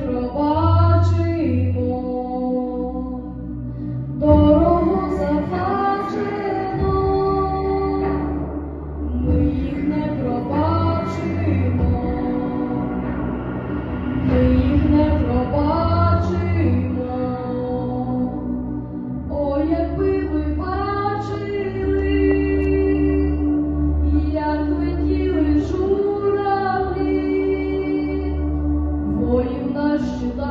들어오고 diante nós.